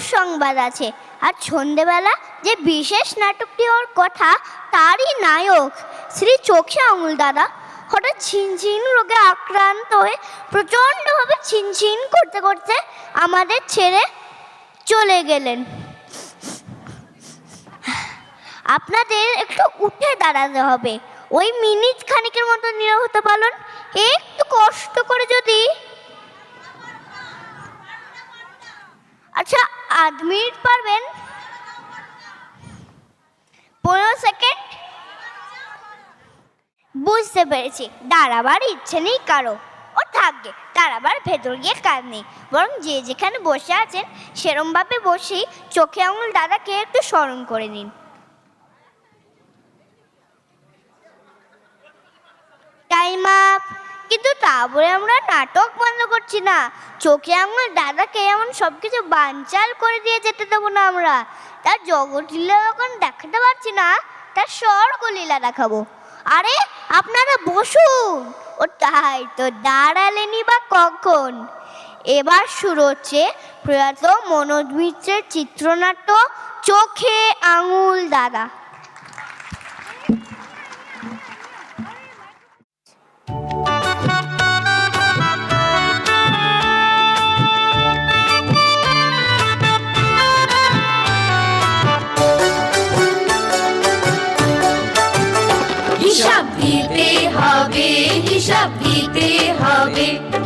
দুঃসংবাদ আছে। আর সন্ধেবেলা যে বিশেষ নাটকটি ওর কথা, তারই নায়ক শ্রী চোখে আঙুল দাদা। হঠাৎ ছিনছিন রোগে আক্রান্ত হয়ে প্রচণ্ডভাবে ছিনছিন করতে করতে আমাদের ছেড়ে চলে গেলেন। আপনাদের একটু উঠে দাঁড়াতে হবে। ওই মিনিট খানিকের মতো নিরবতা পালন একটু কষ্ট করে যদি আচ্ছা আধ মিনিট পারবেন। পনেরো সেকেন্ড। বুঝতে পেরেছি। দাঁড়াবার ইচ্ছে নেই কারও। ও থাকবে দাঁড়াবার ভেতর গিয়ে কাজ নেই। বরং যে যেখানে বসে আছেন, সেরমভাবে বসেই চোখে আঙুল দাদাকে একটু স্মরণ করে নিন। Time up. কিন্তু তা বলে আমরা নাটক বন্ধ করছি না। চোখে আঙুল দাদাকে এমন সব কিছু বানচাল করে দিয়ে যেতে দেবো না আমরা। তার জগৎলীলা যখন দেখাতে পারছি না, তার স্বর্গলীলা দেখাবো। আরে, আপনারা বসুন। ও তাই তো দাঁড়ালেনি বা কখন? এবার শুরু হচ্ছে প্রয়াত মনোজ মিত্রের চিত্রনাট্য চোখে আঙুল দাদা।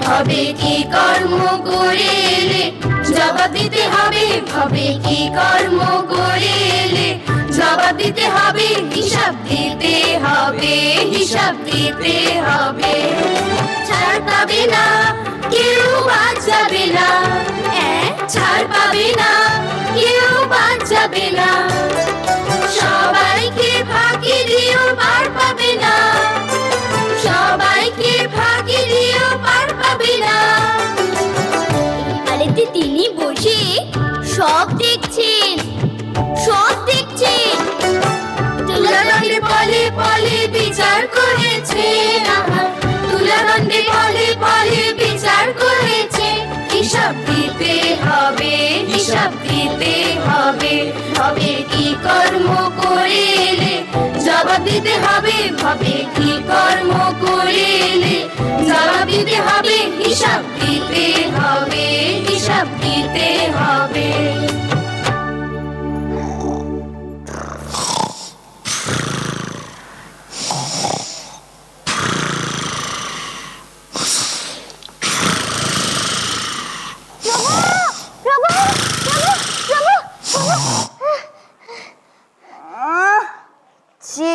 হবে কি কর্ম করে এলে জবাব দিতে হবে হবে কি কর্ম করে এলে জবাব দিতে হবে হিসাব দিতে হবে হিসাব দিতে হবে। ছাড় পাবে না কেউ বাদ যাবে না। হ্যাঁ, ছাড় পাবে না কেউ বাদ যাবে না। সবাইকে ফাঁকি দিও পার পাবে বসে সব দেখছেন। দিতে হবে, হিসাব দিতে হবে। হবে কি কর্ম করে এলে জবাব দিতে হবে হবে কি কর্ম করে জবাব দিতে হবে, হিসাব দিতে হবে, হিসাব দিতে হবে।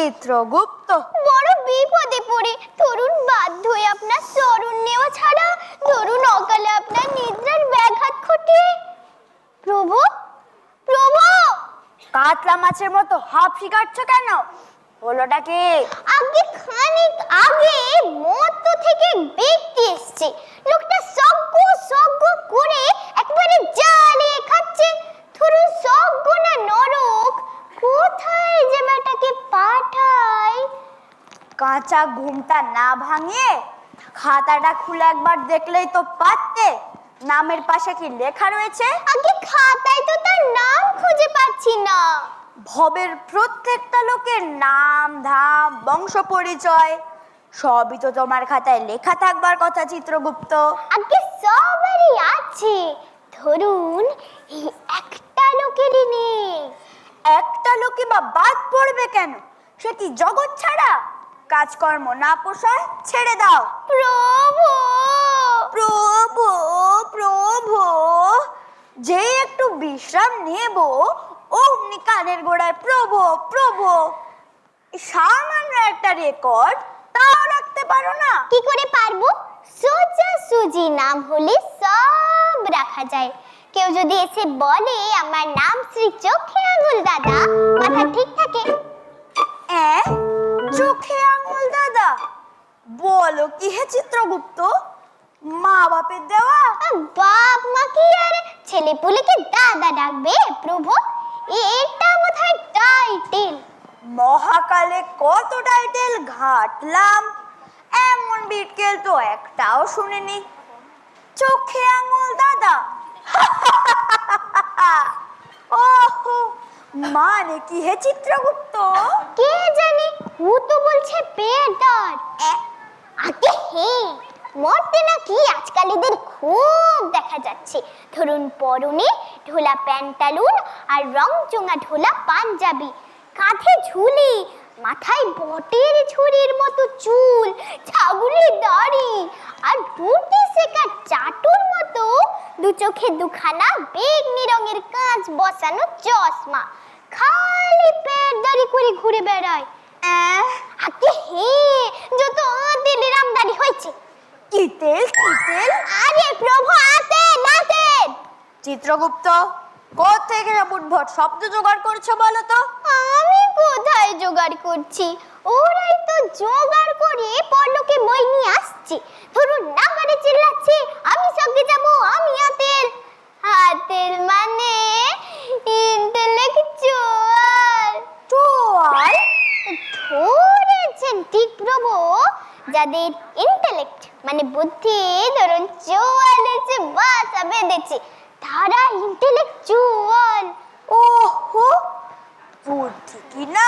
চিত্রগুপ্ত বড় বিপদে পড়ে তরুণ বাধ্য হয়ে আপনার চরণ নেওয়া ছাড়া তরুণ অকালে আপনার নিদ্রার ব্যাঘাত ঘটে। প্রভু প্রভু! কাতলা মাছের মতো হাফ শিকাচ্ছ কেন? হলোটা কি? আগে খানিক আগে মত থেকে ব্যক্তি এসছে। লোকটা সজ্ঞ সজ্ঞ করে একবারে জ্বালিয়ে খাচ্ছে। ধরুন সজ্ঞ না নরক কোথায় যে বেটাকে পাঠায় কাঁচা ঘুমটা না ভাঙিয়ে খাতাটা খুলে একবার দেখলেই তো পারতে নামের পাশে কি লেখা রয়েছে? আগে খাতায় তো তার নাম খুঁজে পাচ্ছি না। ভবের প্রত্যেকটা লোকের নাম ধাম বংশ পরিচয় সবই তো তোমার খাতায় লেখা থাকবার কথা চিত্রগুপ্ত। আগে সবারই আছে। ধরুন এই একটা লোকেরই নেই। একটা লোকে বা বাদ পড়বে কেন? সে কি জগৎ ছাড়া? কাজকর্ম না পোষায় ছেড়ে দাও। প্রভু! প্রভু প্রভু! যে একটু বিশ্রাম নেব অমনি কানের গোড়ায় প্রভু প্রভু! সামান্য একটা রেকর্ড তাও রাখতে পারো না। কি করে পারব? সোজা সুজি নাম হলে সব রাখা যায়। কেউ যদি এসে বলে আমার নাম শ্রী চোখে আঙুল দাদা মাথা ঠিক থাকে? চোখে আঙুল দাদা? বলো কি হে চিত্রগুপ্ত? মা বাপের দেওয়া বাপ মা কি আর? ছেলে পুলেকে দাদা ডাকবে প্রভু? এটা বোধহয় টাইটেল। মহাকালে কত টাইটেল ঘাটলাম। এমন বিটকেল তো একটাও শুনিনি। চোখে আঙুল দাদা মানে কি হে চিত্রগুপ্ত? কে জানে? ও তো বলছে পেটার আগে হে, মরতে নাকি আজকাল এদের খুব দেখা যাচ্ছে। ধরুন পরনে ঢোলা প্যান্টালুন আর রং চোঙা ঢোলা পাঞ্জাবি, কাঁধে ঝুলি, মাথায় বটের ঝুড়ির মতো চুল, ছাগলের দাড়ি, আর দুটি শেখা চাটুর দু চোখে দুখানা বেগনি রঙের কাঁচ বসানো চশমা। খালি পেট দাড়ি করে ঘুরে বেড়ায়। আগে হে যত দিল্লির আমদানি হয়েছে। কি তেল কি তেল? আরে প্রভু আতে নাতে চিত্রগুপ্ত কোথেকে সব উদ্ভট শব্দ জোগাড় করছ বলো তো? আমি কোথায় জোগাড় করছি? ওরাই তো জোগাড় করে পল্লকে বই নিয়ে আসছে। ধরুন নাগারে চিল্লাচ্ছে, আমি সঙ্গে যাব, আমি আতেল আতেল মানে ইন্টেলেকচুয়াল চোয়াল ধরেছেন ঠিক প্রভু যাদের ইন্টেলেক্ট মানে বুদ্ধি, ধরুন চুয়ালেছে বাসা বেঁধেছে, তারা ইন্টেলেকচুয়াল ওহো, বুদ্ধি কি না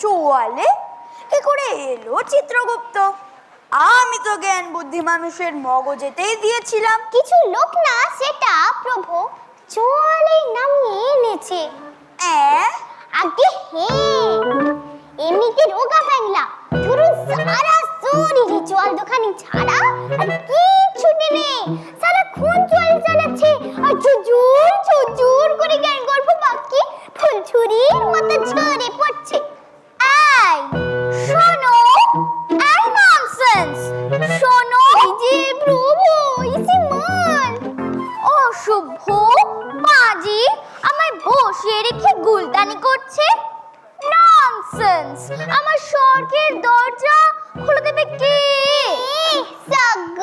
চোয়ালে করে এলো চিত্রগুপ্ত। আমি তো জ্ঞান বুদ্ধি মানুষের মগজেতেই দিয়েছিলাম। কিছু লোক না সেটা প্রভু চুয়ালেই নামিয়ে এনেছে। আগে হে এমনিতে রোগা ফ্যাংলা ধরুন সারা শরীরে চোয়াল দোকানি ছাড়া আর নেই সারা খুন চোয়াল চালাচ্ছে আর করে জ্ঞান গল্প বাকি ফুল ছুরির মতো ঝরে পড়ছে। এই শোনো এই ননসেন্স শোনো যে প্রভু ইসি মান অশুভ মাজি আমায় বসিয়ে রেখে গুলতানি করছে? ননসেন্স আমার স্বর্গের দরজা খুলে দেবে কে? সগ্গ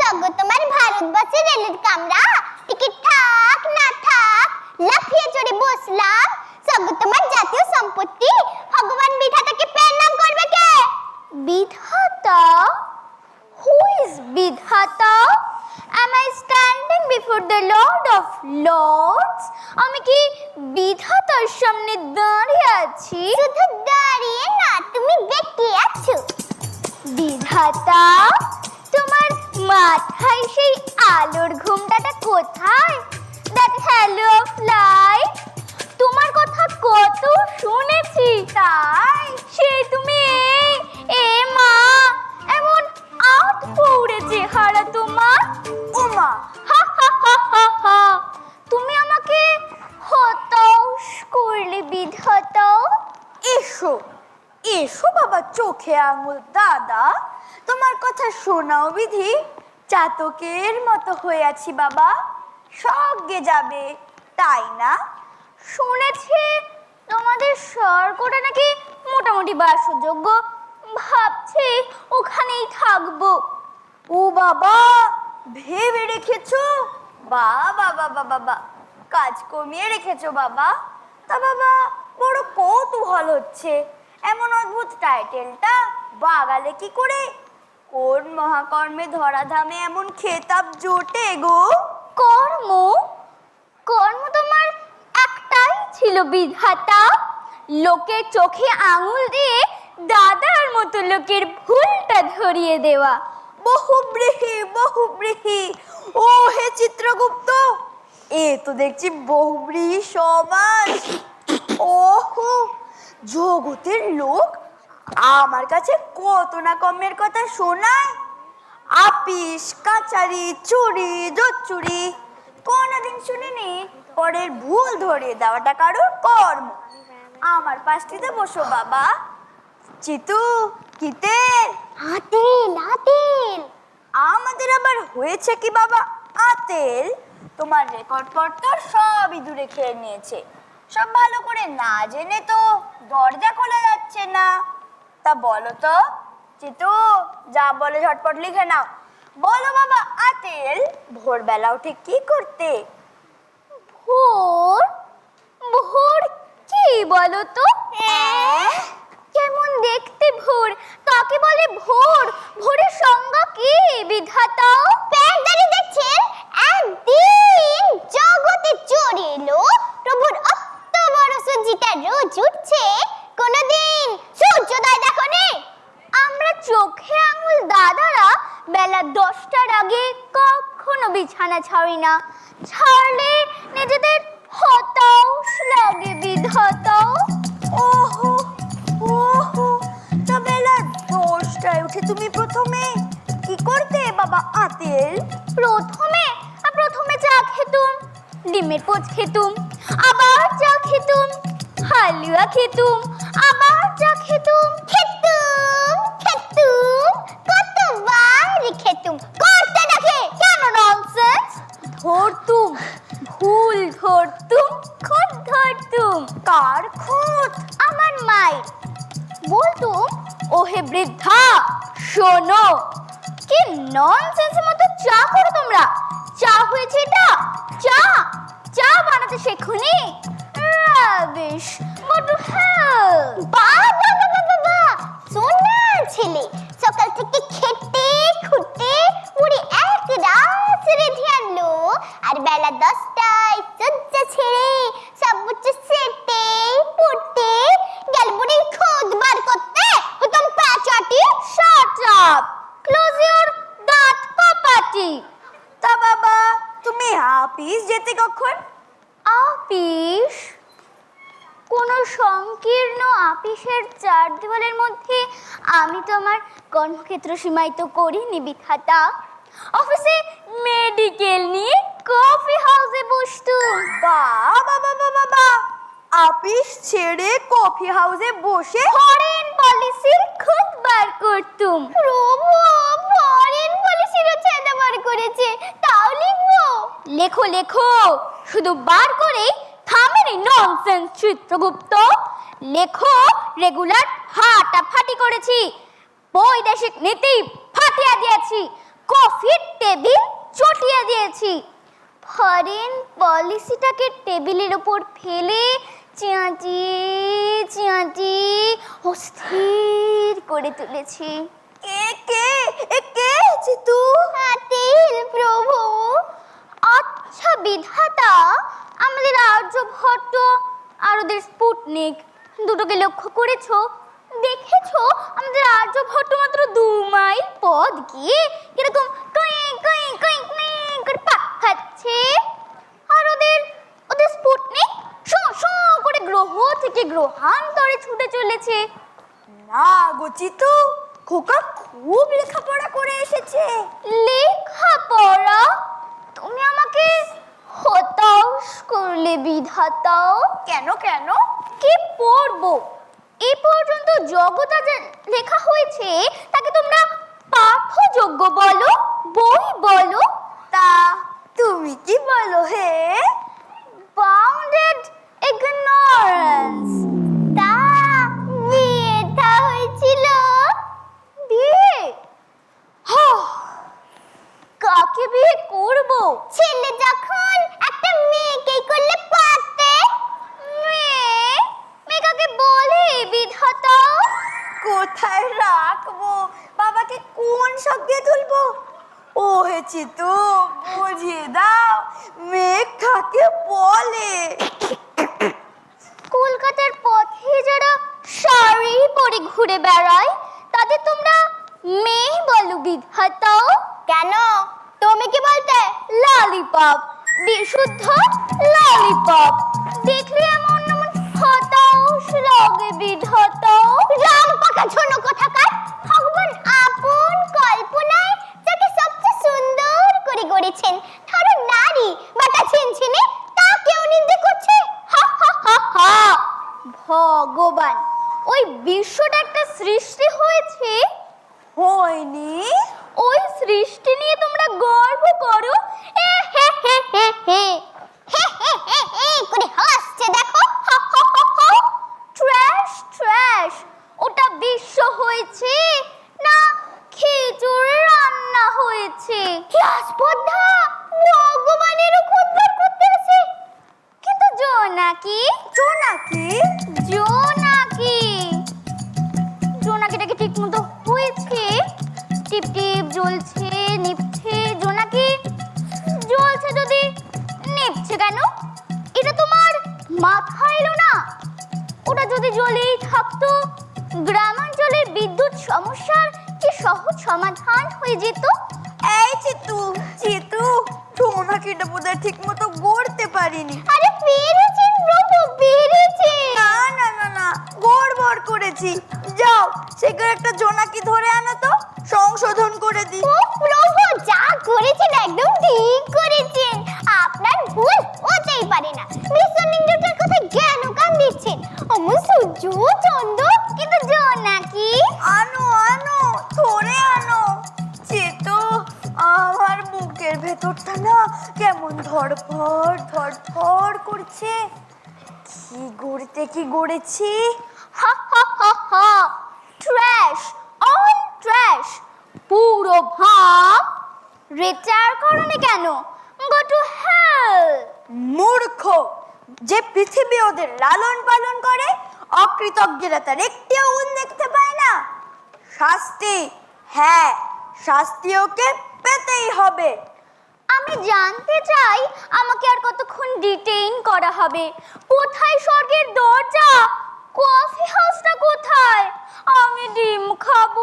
সগ্গ তোমার ভারতবর্ষের রেলের কামরা। টিকিট থাক, না থাক, লাফিয়ে চড়ে বসলাম। তোমার জাতীয় সম্পত্তি ভগবান বিধাতাকে প্রণাম করবে কে? বিধাতা? Who is Vidhata? Am I standing before the Lord of Lords? আমি কি বিধাতার সামনে দাঁড়িয়ে আছি? শুধু দাঁড়িয়ে না তুমি দেখতে আছো। বিধাতা তোমার মাথায় সেই আলোর ঘুমটাটা কোথায়? দ্যাট হ্যালো অফ লাইট তোমার কথা কত শুনেছি, তাই? সে তুমি এ মা, এমন আট পৌড়ে চেহারা তোমার। ওমা হা হা হা হা হা। তুমি আমাকে হতাশ করলে, বিধাতাও। এসো এসো বাবা চোখে আঙুল, দাদা। তোমার কথা শোনাও বিধি। চাতকের মতো হয়ে আছি বাবা। সঙ্গে যাবে, তাই না? শুনেছি তোমাদের স্বর্গটা নাকি মোটামুটি বাসযোগ্য। ভাবছি ওখানেই থাকব। ও বাবা, ভেবে রেখেছো? বাবা বাবা বাবা কাজ কমিয়ে রেখেছো বাবা। তা বাবা, বড় কৌতূহল হচ্ছে। এমন অদ্ভুত টাইটেলটা বাগালে কি করে? কোন মহাকর্মে ধরাধামে এমন খেতাব জোটে গো? কর্ম? কর্ম তোমার ছিল বিধাতা। লোকের চোখে আঙুল দিয়ে দাদার মতো লোকের ভুলটা ধরিয়ে দেওয়া। বহুব্রীহি বহুব্রীহি। ও হে চিত্রগুপ্ত, এ তো দেখছি বহুব্রীহি সমাজ। ওহো, জগতের লোক আমার কাছে কত না কমের কথা শোনায়। আপিস, কাচারি, চুরি, জোচ্চুরি, কোনোদিন শুনিনি? পরের ভুল ধরিয়ে দেওয়াটা কারোর কর্ম। আমার পাশটিতে বসো বাবা। চিতু কিতে আতেল আতেল। আমাদের আবার হয়েছে কি বাবা? আতেল। তোমার রেকর্ড পত্র সবই দূরে খেয়ে নিয়েছে। সব ভালো করে না জেনে তো দরজা খোলা যাচ্ছে না। তা বলো তো চিতু যা বলে ঝটপট লিখে নাও। বলো বাবা আতেল ভোরবেলা উঠে কি করতে? ভোর? ভোর কি বলো তো? কেমন দেখতে ভোর? কাকে বলে ভোর? ভোরের সংজ্ঞা কি বিধাতাও প্যান্ডারি দেখছেন একদিন জগতে চোর এলো। প্রভুর অত বড় সূর্যিটা রোজ উঠছে। কোনোদিন সূর্যোদয় দেখো আমরা চোখে আঙুল দাদারা বেলা দশটার আগে কক বিছানা ছাড়ি না। ছাড়লে নিজেদের হতাশ লাগে বিধাতাও ওহো ওহো তা বেলা দশটায় উঠে তুমি প্রথমে কি করতে বাবা আতেল? প্রথমে প্রথমে চা খেতুম, ডিমের পোচ খেতুম, আবার চা খেতুম, হালুয়া খেতুম, আবার চা খেতুম খেতুম ধরতুম ভুল ধরতুম খুদ ধরতুম কার খুঁত আমার মায়ের বলতুম ওহে বৃদ্ধা, শোনো, কি ননসেন্সের মতো চা করো তোমরা। চা হয়েছে এটা? চা? চা বানাতে শেখনি? রাবিশ বড় হ্যাঁ কর্মক্ষেত্র সীমায়িত করিনি বিধাতা অফিসে মেডিকেল নিয়ে কফি হাউসে বসতুম বাবা বাবা বাবা আপিস ছেড়ে কফি হাউসে বসে ফরেন পলিসির খুদ বার করতুম। প্রভু ফরেন পলিসিরও ছেদা বার করেছে। তাও লিখব? লেখো লেখো। শুধু বার করে থামেনি ননসেন্স চিত্রগুপ্ত। লেখো রেগুলার ফাটাফাটি করেছি। বৈদেশিক নীতি ফাটিয়ে দিয়েছি কফির টেবিল চটিয়ে দিয়েছি। ফরেন পলিসিটাকে টেবিলের ওপর ফেলে চেঁচিয়ে চেঁচিয়ে অস্থির করে তুলেছি। কে কে কে জিতু। আতিল প্রভু। আচ্ছা বিধাতা আমাদের আর্যভট্ট আর ওদের স্পুটনিক দুটোকে লক্ষ্য করেছ? দেখেছ? আমাদের আর্যভট্ট মাত্র দু মাইল পথ গিয়ে কীরকম কই কই কই কই করে পাক খাচ্ছে। আর ওদের ওদের স্পুটনিক শো শো করে গ্রহ থেকে গ্রহান্তরে ছুটে চলেছে। না গো খোকা খুব লেখাপড়া করে এসেছে। লেখাপড়া? তুমি আমাকে হতাশ করলে বিধাতাও। কেন কেন? কি পড়ব? এ পর্যন্ত জগতা লেখা হয়েছে, তাকে তোমরা পাঠযোগ্য বলো, বই বলো। তা তুমি কি বলো হে? বাউন্ডেড ইগনোরেন্স তা বিয়েটা হয়েছিল। সমস্যার কি সহজ সমাধান হয়ে যেত? এই চিতু চিতু টোনাকিটা বোধহয় ঠিক মতো গড়তে পারিনি। আরে পেরেছেন প্রভু পেরেছেন না না না না গড় গড়বড় করেছি। যাও সেখানে একটা জোনাকি ধরে আনো তো সংশোধন করে দিই। ও প্রভু যা করেছেন একদম ঠিক করেছেন। আপনার ভুল হতেই পারে না। মিসনিং দুটার কথা জ্ঞান কান দিচ্ছেন। অমন সূর্য ধড়ফড় ধড়ফড় করছে। কি গড়তে কি গড়েছি? হা হা হা হা। ট্র্যাশ অন ট্র্যাশ পুরো ভাব রিটায়ার করনি কেন? গো টু হেল মূর্খ। যে পৃথিবী ওদের লালন পালন করে, অকৃতজ্ঞরা তার একটিও গুণ দেখতে পায় না। শাস্তি। হ্যাঁ শাস্তি ওকে পেতেই হবে। আমি জানতে চাই আমাকে আর কতক্ষণ ডিটেইন করা হবে। কোথায় স্বর্গের দরজা? কফি হাউসটা কোথায়? আমি ডিম খাব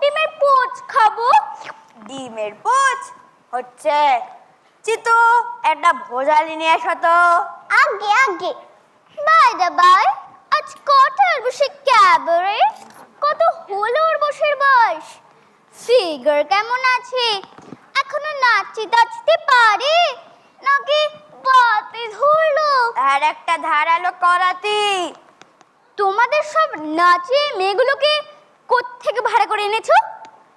ডিমের পোচ খাব। ডিমের পোচ? হচ্ছে। চিতু একটা ভোজালি নিয়ে এসো তো। আগে আগে। বাই দা বাই আজ কটার বসে ক্যাবারে কত হলো ওর বসের বয়স? ফিগার কেমন আছে? এখনও নাচতে টাচতে পারে? নাকি বাতে ধরলো? আর একটা ধারালো করাতি। তোমাদের সব নাচে মেয়েগুলোকে কোত্থেকে ভাড়া করে এনেছো?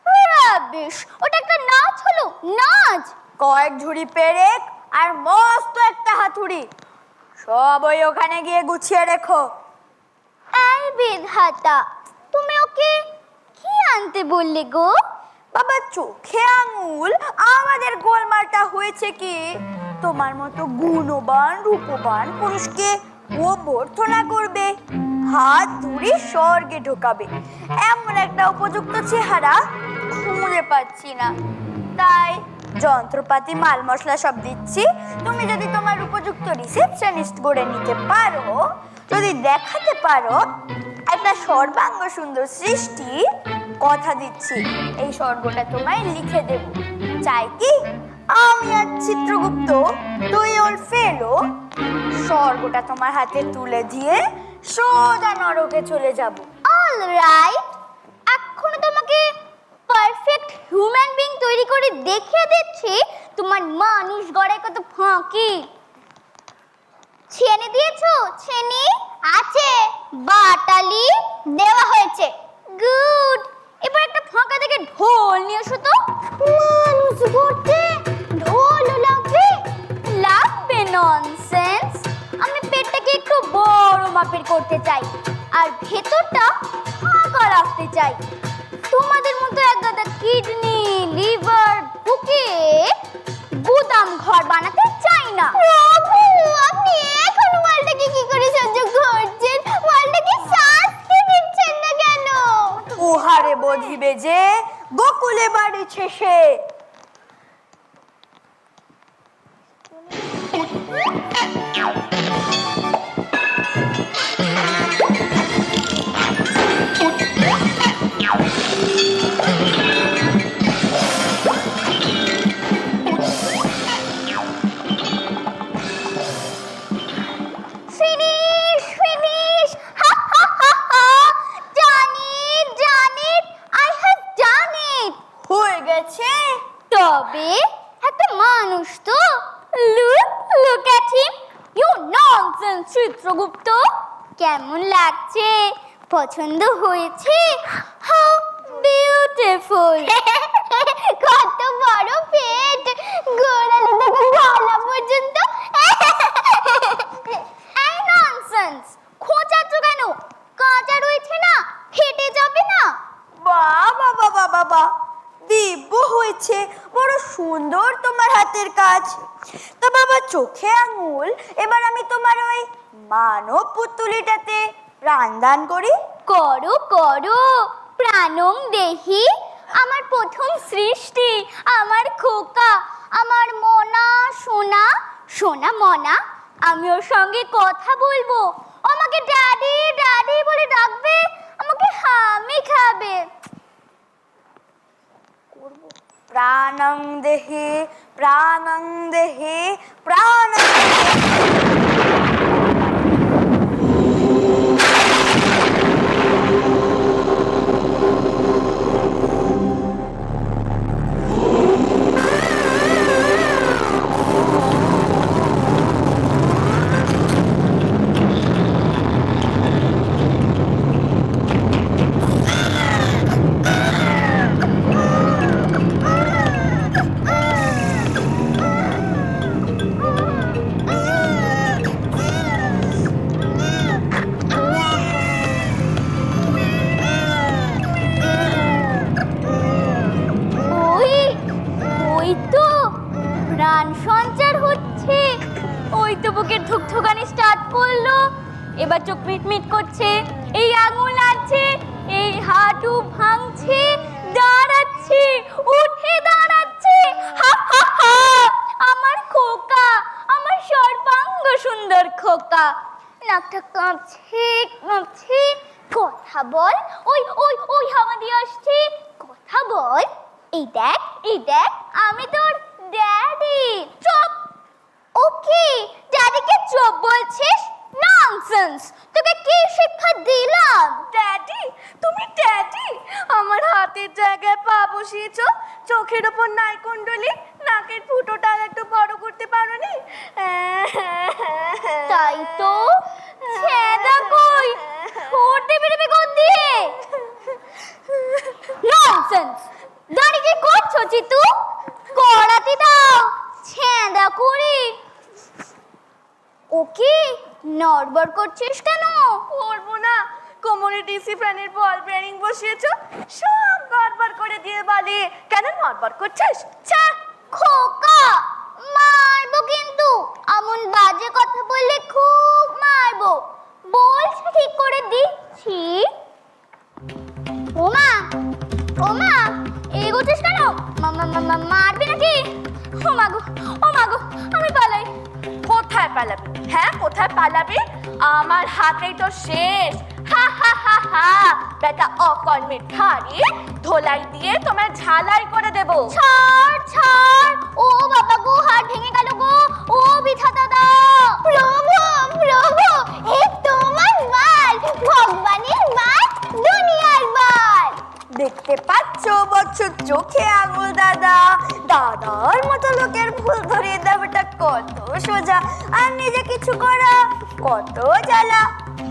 রাবিশ ওটা একটা নাচ হলো নাচ। কয়েক ঝুড়ি পেরেক আর মস্ত একটা হাতুড়ি। সব ওই ওখানে গিয়ে গুছিয়ে রেখো। এই বিধাতা তুমি ওকে কি আনতে বললে গো? বাবা, চোখে আঙুল। আমাদের গোলমালটা হয়েছে কি? তোমার মতো গুণবান, রূপবান পুরুষকে ও বর্ধনা করবে, হাত ধরে স্বর্গে ঢোকাবে। এমন একটা উপযুক্ত চেহারা খুঁজে পাচ্ছি না। তাই যন্ত্রপাতি, মাল মশলা সব দিচ্ছি। তুমি যদি তোমার উপযুক্ত রিসেপশনিস্ট গড়ে নিতে পারো, যদি দেখাতে পারো, একটা সর্বাঙ্গ সুন্দর সৃষ্টি কথা দিচ্ছি। এই স্বর্গটা তোমায় লিখে দেব। চাই কি? আমি আর চিত্রগুপ্ত, দুই ওর ফেলো। স্বর্গটা তোমার হাতে তুলে দিয়ে সোজা নরকে চলে যাব। অল রাইট এখনও তোমাকে পারফেক্ট হিউম্যান বিং তৈরি করে দেখিয়ে দিচ্ছি। তোমার মানুষ গড়ে কত ফাঁকি। ছেনে দিয়েছ? ছেনি? আছে। বাটালি দেওয়া হয়েছে। গুড এবার একটা ফাঁকা থেকে ঢোল নিয়ে এসো তো। মানুষ গড়তে ঢোল লাগবে লাগবে ননসেন্স আমি পেটটাকে একটু বড় মাপের করতে চাই আর ভেতরটা ফাঁকা রাখতে চাই। তোমাদের মতো এক গাদা কিডনি লিভার ঢুকে গুদাম ঘর বানাতে চাই না। আপনি এখন মালটাকে কি করে সহ্য করছেন? মালটাকে শাস্তি দিচ্ছেন না কেন? উহারে বধিবে যে গোকুলে বাড়িছে সে তোমার হাতের কাজ। তা বাবা, চোখে আঙুল, এবার আমি তোমার ওই মানব পুতুলিটাতে রান্দান করি। করো করো, প্রাণং দেহি, আমার প্রথম সৃষ্টি, আমার খোকা, আমার মনা সোনা সোনা মনা, আমি ওর সঙ্গে কথা বলব। আমাকে ড্যাডি ড্যাডি বলে ডাকবে, আমাকে হামি খাবে। প্রাণং দেহে প্রাণং দেহে প্রাণং নাকটা কাঁপছে কাঁপছে কথা বল, ওই ওই ওই হাওয়া দিয়ে আসছে, কথা বল, এই দেখ এই দেখ, আমি তোর ড্যাডি চপ ওকে ড্যাডিকে চপ বলছিস? ননসেন্স তোকে কি শিক্ষা দিলাম? ড্যাডি তুমি ড্যাডি আমার হাতের জায়গায় পা বসিয়েছো চোখের ওপর নাই কুণ্ডলি নাকের ফুটোটা একটু বড় করতে পারোনি? তাই তো? ছেদা কই? ছুটে বেরোবে কোন দিয়ে? ননসেন্স দাঁড়িয়ে কি করছ চিতু? কড়াতে দাও! ছেদা করি! ওকে নড়বড় করছিস কেন? করব না। কোমরে ডিসি ফ্যানের বল বেয়ারিং বসিয়েছো সব গড়বড় করে দিয়ে বলে। কেন নড়বড় করছিস? ছা খোকা মারবো কিন্তু। এমন বাজে কথা বললে খুব মারবো। বলছি ঠিক করে দিচ্ছি। ওমা ওমা এগোছিস কেন? মা- মা- মা- মা- মারবি নাকি? ও মাগো ও মাগো আমি পালাই। কোথায় পালাবি? হ্যাঁ কোথায় পালাবি? আমার হাতেই তো শেষ। হা হা হা হা। বেটা অকর্মের ধারে ধোলাই দিয়ে তোমার ঝালাই করে দেবো। ছাড় ছাড়। ও বাবা গো হাত ভেঙে গেল গো। ও বিধা দাদা। প্রভু প্রভু এ তোমার বাল ভগবানের বাল দুনিয়ার বাল দেখতে পাচ্ছ? বছর চোখে আঙুল দাদা। দাদার মতো লোকের ভুল ধরিয়ে দেওয়াটা কত সোজা। আর নিজে কিছু করা কত জ্বালা।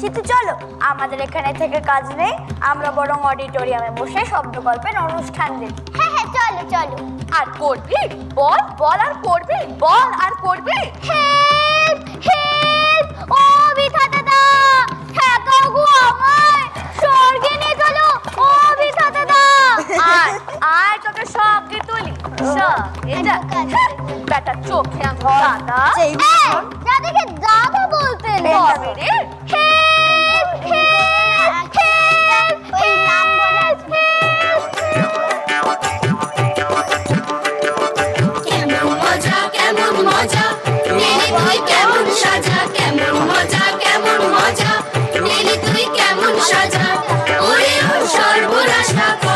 কিন্তু চলো আমাদের এখানে থেকে কাজ নেই। আমরা বরং অডিটোরিয়ামে বসে শব্দ গল্পের অনুষ্ঠান দিই হ্যাঁ হ্যাঁ চলো চলো। আর করবি? বল বল আর করবি? বল আর করবি? হেল্প হেল্প ও বিধা দাদা ঠেকাও গো আমায়। স্বর্গে নিয়ে চলো। আর আর তোকে কি তুলি? সব এটা? বেটা চোখে দাদা। দাদাকে দাদা বলতে তবে রে?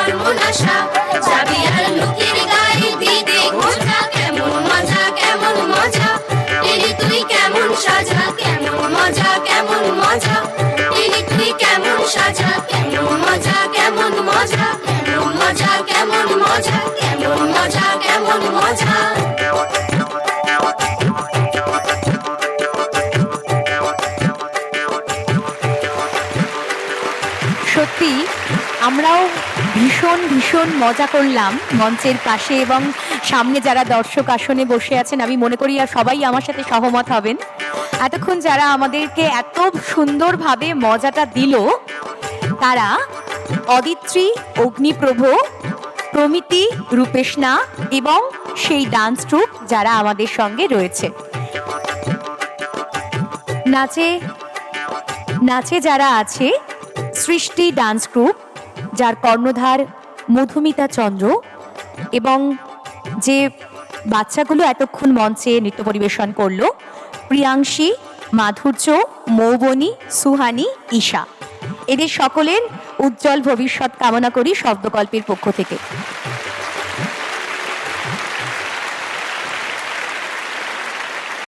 কেমন মজা কেমন মজা? কেমন সাজা? কেমন কেমন মজা? নেলি তুই কেমন সাজা? কেমন কেমন মজা? কেমন মজা কেমন মজা? কেমন মজা কেমন মজা? ভীষণ ভীষণ মজা করলাম মঞ্চের পাশে এবং সামনে যারা দর্শক আসনে বসে আছেন, আমি মনে করি আর সবাই আমার সাথে সহমত হবেন। এতক্ষণ যারা আমাদেরকে এত সুন্দরভাবে মজাটা দিল, তারা অদিত্রী, অগ্নিপ্রভ, প্রমিতি, রূপেশনা এবং সেই ডান্স ট্রুপ যারা আমাদের সঙ্গে রয়েছে। নাচে নাচে যারা আছে, সৃষ্টি ডান্স গ্রুপ যার কর্ণধার মধুমিতা চন্দ্র এবং যে বাচ্চাগুলো এতক্ষণ মঞ্চে নৃত্য পরিবেশন করল, প্রিয়াংশী, মাধুর্য, মৌবনী, সুহানি, ঈশা। এদের সকলের উজ্জ্বল ভবিষ্যৎ কামনা করি শব্দকল্পের পক্ষ থেকে।